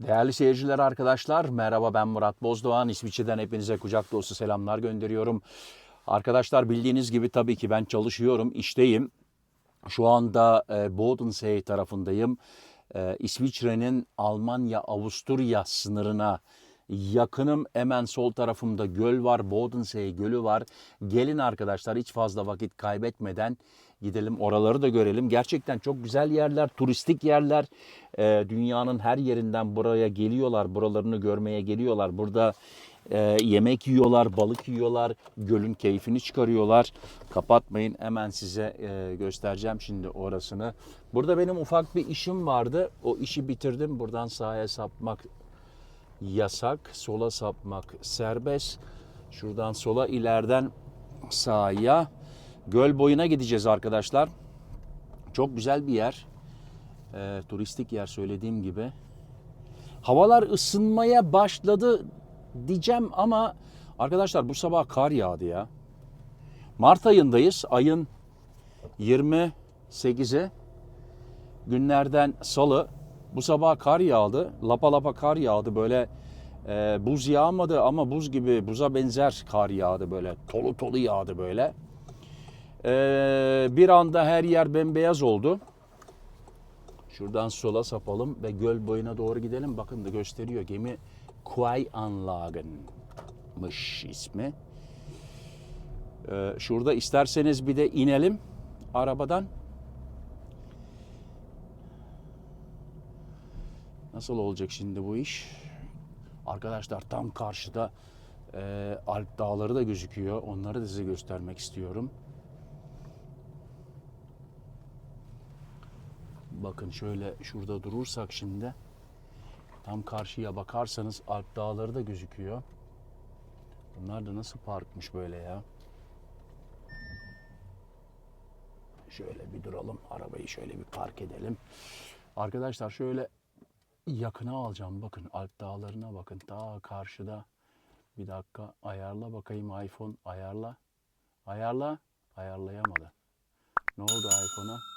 Değerli seyirciler arkadaşlar merhaba ben Murat Bozdoğan İsviçre'den hepinize kucak dolusu selamlar gönderiyorum. Arkadaşlar bildiğiniz gibi tabii ki ben çalışıyorum işteyim. Şu anda e, Bodensee tarafındayım. E, İsviçre'nin Almanya-Avusturya sınırına yakınım. Hemen sol tarafımda göl var. Bodensee gölü var. Gelin arkadaşlar hiç fazla vakit kaybetmeden gidelim oraları da görelim. Gerçekten çok güzel yerler, turistik yerler. E, dünyanın her yerinden buraya geliyorlar. Buralarını görmeye geliyorlar. Burada e, yemek yiyorlar, balık yiyorlar, gölün keyfini çıkarıyorlar. Kapatmayın hemen size e, göstereceğim şimdi orasını. Burada benim ufak bir işim vardı. O işi bitirdim. Buradan sağa sapmak yasak. Sola sapmak serbest. Şuradan sola ileriden sağa. Göl boyuna gideceğiz arkadaşlar. Çok güzel bir yer. E, turistik yer söylediğim gibi. Havalar ısınmaya başladı diyeceğim ama arkadaşlar bu sabah kar yağdı ya. Mart ayındayız. Ayın 28'i günlerden salı. Bu sabah kar yağdı. Lapa lapa kar yağdı. Böyle e, buz yağmadı ama buz gibi buza benzer kar yağdı böyle. Tolu tolu yağdı böyle. E, bir anda her yer bembeyaz oldu. Şuradan sola sapalım ve göl boyuna doğru gidelim. Bakın da gösteriyor. Gemi Quaianlagen'mış ismi. Ee, şurada isterseniz bir de inelim arabadan. Nasıl olacak şimdi bu iş? Arkadaşlar tam karşıda e, Alp dağları da gözüküyor. Onları da size göstermek istiyorum. Bakın şöyle şurada durursak şimdi tam karşıya bakarsanız Alp dağları da gözüküyor. Bunlar da nasıl parkmış böyle ya. Şöyle bir duralım. Arabayı şöyle bir park edelim. Arkadaşlar şöyle yakına alacağım. Bakın Alp dağlarına bakın. Ta karşıda. Bir dakika ayarla bakayım iPhone. Ayarla. Ayarla. Ayarlayamadı. Ne oldu iPhone'a?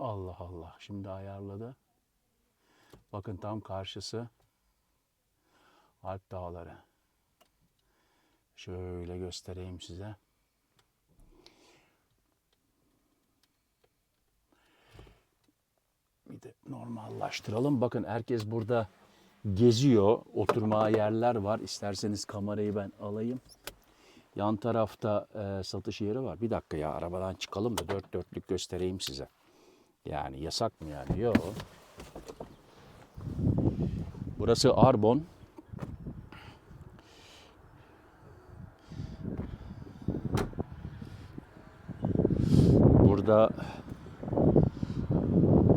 Allah Allah. Şimdi ayarladı. Bakın tam karşısı Alp Dağları. Şöyle göstereyim size. Bir de normallaştıralım. Bakın herkes burada geziyor. Oturmaya yerler var. İsterseniz kamerayı ben alayım. Yan tarafta e, satış yeri var. Bir dakika ya arabadan çıkalım da dört dörtlük göstereyim size. Yani yasak mı yani? Yok. Burası Arbon. Burada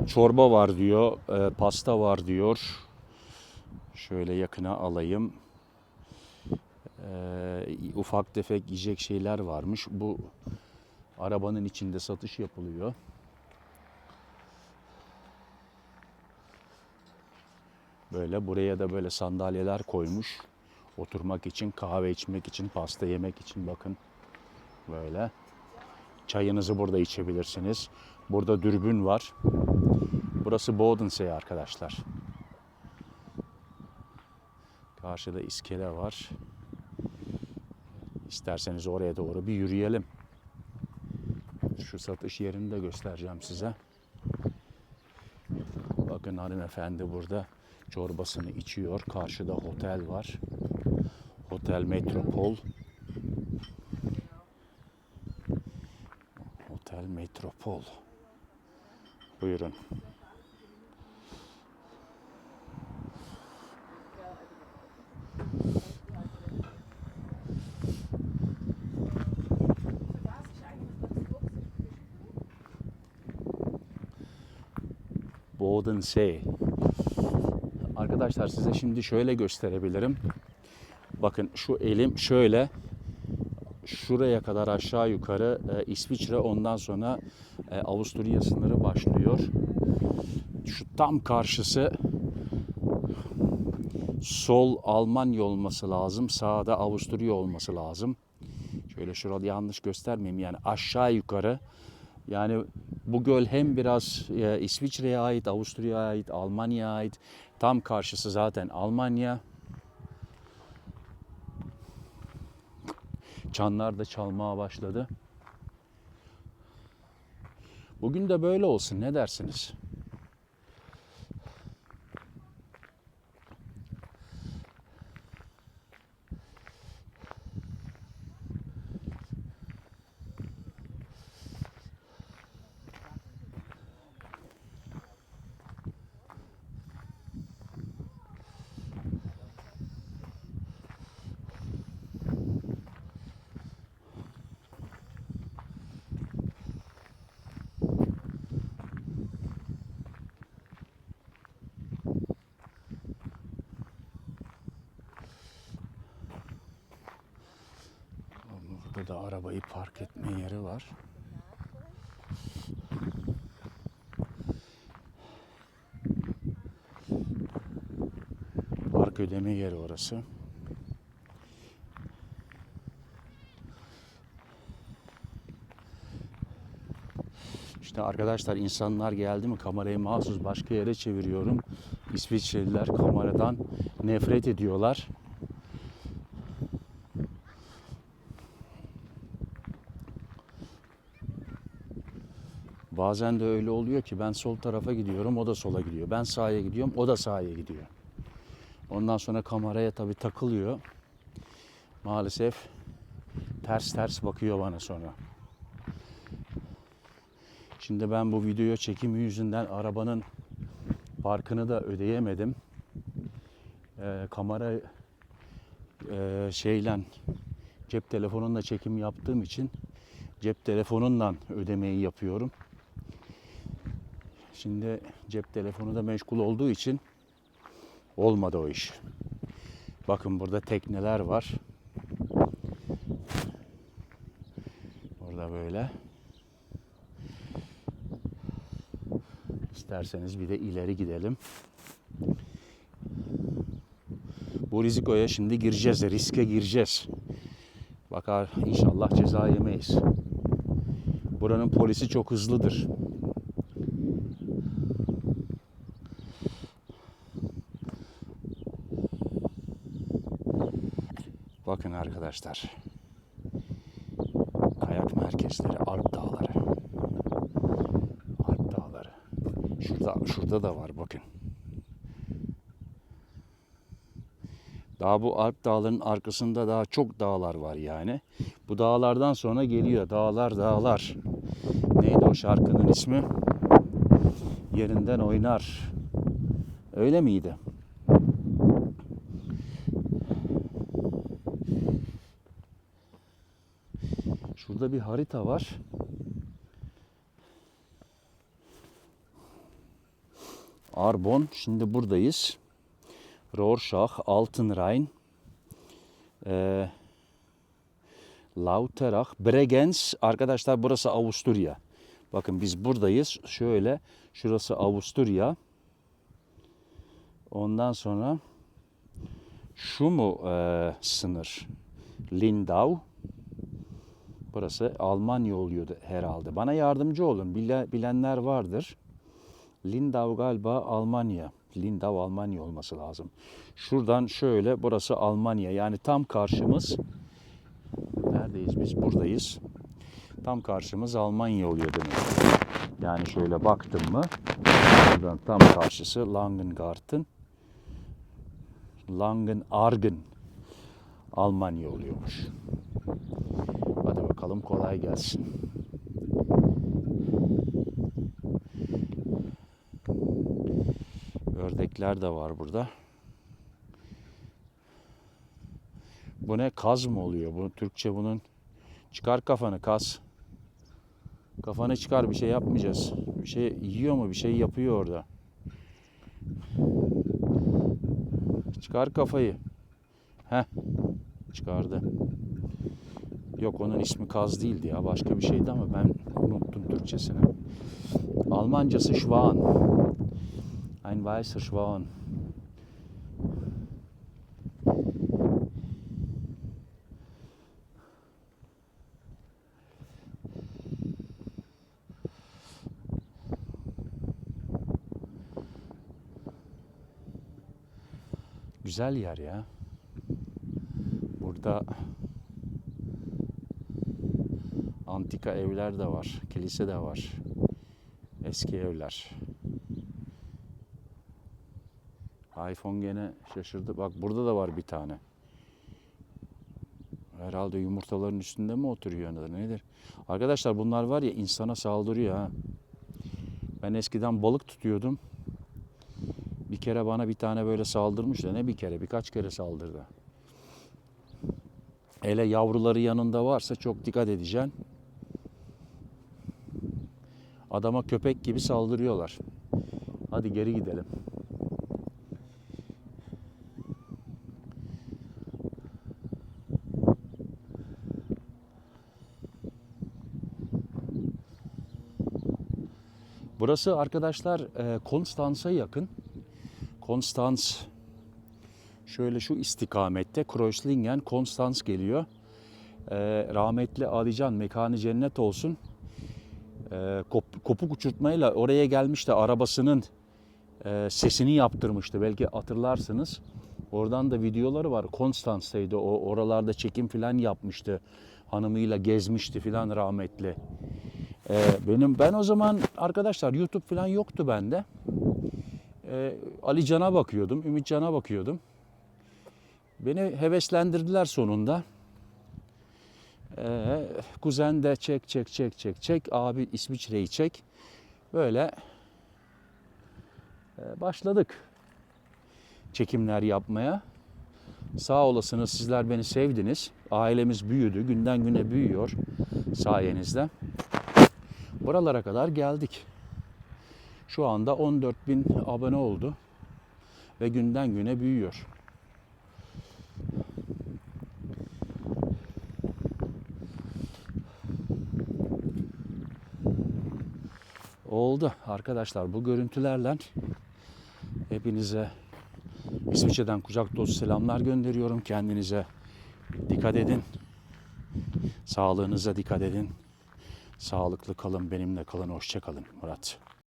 çorba var diyor, e, pasta var diyor. Şöyle yakına alayım. E, ufak tefek yiyecek şeyler varmış. Bu arabanın içinde satış yapılıyor. Böyle buraya da böyle sandalyeler koymuş. Oturmak için, kahve içmek için, pasta yemek için bakın. Böyle. Çayınızı burada içebilirsiniz. Burada dürbün var. Burası Bodensee arkadaşlar. Karşıda iskele var. İsterseniz oraya doğru bir yürüyelim. Şu satış yerini de göstereceğim size. Bakın hanımefendi burada çorbasını içiyor. Karşıda otel var. Otel Metropol. Otel Metropol. Buyurun. Bodensee. Arkadaşlar size şimdi şöyle gösterebilirim. Bakın şu elim şöyle şuraya kadar aşağı yukarı e, İsviçre ondan sonra e, Avusturya sınırı başlıyor. Şu tam karşısı sol Almanya olması lazım. Sağda Avusturya olması lazım. Şöyle şurada yanlış göstermeyeyim. Yani aşağı yukarı Yani bu göl hem biraz e, İsviçre'ye ait, Avusturya'ya ait, Almanya'ya ait. Tam karşısı zaten Almanya. Çanlar da çalmaya başladı. Bugün de böyle olsun ne dersiniz? Burada da arabayı park etme yeri var. Park ödeme yeri orası. İşte arkadaşlar insanlar geldi mi kamerayı mahsus başka yere çeviriyorum. İsviçreliler kameradan nefret ediyorlar. Bazen de öyle oluyor ki ben sol tarafa gidiyorum, o da sola gidiyor. Ben sağa gidiyorum, o da sağa gidiyor. Ondan sonra kameraya tabii takılıyor. Maalesef ters ters bakıyor bana sonra. Şimdi ben bu video çekimi yüzünden arabanın parkını da ödeyemedim. Ee, kamera e, şeyle cep telefonunla çekim yaptığım için cep telefonundan ödemeyi yapıyorum. Şimdi cep telefonu da meşgul olduğu için olmadı o iş. Bakın burada tekneler var. Burada böyle. İsterseniz bir de ileri gidelim. Bu rizikoya şimdi gireceğiz, riske gireceğiz. Bakar inşallah ceza yemeyiz. Buranın polisi çok hızlıdır. Bakın arkadaşlar. Kayak merkezleri, Alp Dağları. Alp Dağları. Şurada, şurada da var bakın. Daha bu Alp Dağları'nın arkasında daha çok dağlar var yani. Bu dağlardan sonra geliyor. Dağlar dağlar. Neydi o şarkının ismi? Yerinden oynar. Öyle miydi? Şurada bir harita var. Arbon. Şimdi buradayız. Rorschach, Altenrhein, e, Lauterach, Bregenz. Arkadaşlar burası Avusturya. Bakın biz buradayız. Şöyle şurası Avusturya. Ondan sonra şu mu e, sınır? Lindau. Burası Almanya oluyordu herhalde. Bana yardımcı olun. Bile, bilenler vardır. Lindau galiba Almanya. Lindau Almanya olması lazım. Şuradan şöyle burası Almanya. Yani tam karşımız neredeyiz biz? Buradayız. Tam karşımız Almanya oluyor demek. Yani şöyle baktım mı buradan tam karşısı Langengarten Langenargen Almanya oluyormuş. Hadi bakalım kolay gelsin. Ördekler de var burada. Bu ne? Kaz mı oluyor? Bu Türkçe bunun. Çıkar kafanı kaz. Kafanı çıkar bir şey yapmayacağız. Bir şey yiyor mu? Bir şey yapıyor orada. Çıkar kafayı. Heh. Çıkardı. Yok onun ismi Kaz değildi ya başka bir şeydi ama ben unuttum Türkçesini. Almancası Schwan. Ein weißer Schwan. Güzel yer ya. Burada antika evler de var, kilise de var. Eski evler. iPhone gene şaşırdı. Bak burada da var bir tane. Herhalde yumurtaların üstünde mi oturuyor nedir? nedir? Arkadaşlar bunlar var ya insana saldırıyor ha. Ben eskiden balık tutuyordum. Bir kere bana bir tane böyle saldırmıştı. Ne bir kere birkaç kere saldırdı. Hele yavruları yanında varsa çok dikkat edeceksin. Adama köpek gibi saldırıyorlar. Hadi geri gidelim. Burası arkadaşlar e, Konstanz'a yakın. Konstanz şöyle şu istikamette Kreuzlingen, Konstanz geliyor. E, rahmetli Alican mekanı cennet olsun. E, kop, kopuk uçurtmayla oraya gelmişti arabasının e, sesini yaptırmıştı. Belki hatırlarsınız. Oradan da videoları var. Konstanz'taydı o oralarda çekim falan yapmıştı. Hanımıyla gezmişti filan rahmetli. Ee, benim ben o zaman arkadaşlar YouTube falan yoktu bende. Ee, Ali Can'a bakıyordum, Ümit Can'a bakıyordum. Beni heveslendirdiler sonunda. Ee, kuzen de çek çek çek çek çek abi İsviçre'yi çek. Böyle e, başladık çekimler yapmaya. Sağ olasınız sizler beni sevdiniz. Ailemiz büyüdü, günden güne büyüyor sayenizde. Buralara kadar geldik. Şu anda 14 bin abone oldu ve günden güne büyüyor. Oldu arkadaşlar bu görüntülerle hepinize İsviçre'den kucak dolusu selamlar gönderiyorum. Kendinize dikkat edin. Sağlığınıza dikkat edin. Sağlıklı kalın, benimle kalın, hoşça kalın Murat.